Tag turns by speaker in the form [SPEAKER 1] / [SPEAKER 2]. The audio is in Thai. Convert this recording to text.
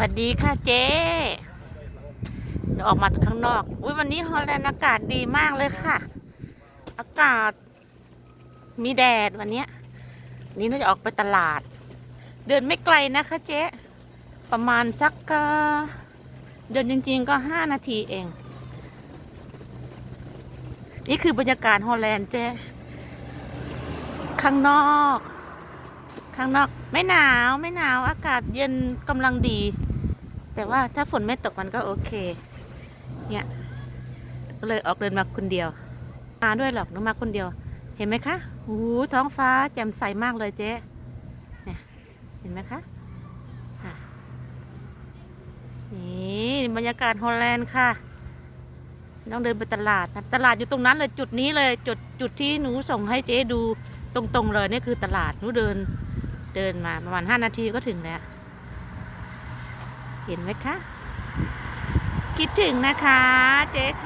[SPEAKER 1] วัสดีค่ะเจ๊ออกมาข้างนอก อุ้ยวันนี้ฮอลแลนด์อากาศดีมากเลยค่ะ อากาศ มีแดดวันนี้ นี่เราจะออกไปตลาด เดินไม่ไกลนะคะเจ๊ ประมาณสักเดินจริง ๆ ก็ห้านาทีเอง นี่คือบรรยากาศฮอลแลนด์เจ๊ ข้างนอก ข้างนอกไม่หนาวไม่หนาวอากาศเย็นกำลังดี แต่ว่าถ้าฝนไม่ตกมันก็โอเค เนี่ยก็เลยออกเดินมาคนเดียว มาด้วยหรอกหนูมาคนเดียว เห็นไหมคะโอ้ท้องฟ้าแจ่มใสมากเลยเจ๊เนี่ยเห็นไหมคะนี่บรรยากาศฮอลแลนด์ค่ะต้องเดินไปตลาดนะตลาดอยู่ตรงนั้นเลยจุดนี้เลยจุดจุดที่หนูส่งให้เจ๊ดูตรงๆเลยนี่คือตลาดหนูเดินเดินมาประมาณห้านาทีก็ถึงแล้ว เห็นไหมคะ คิดถึงนะคะเจ๊ค่ะ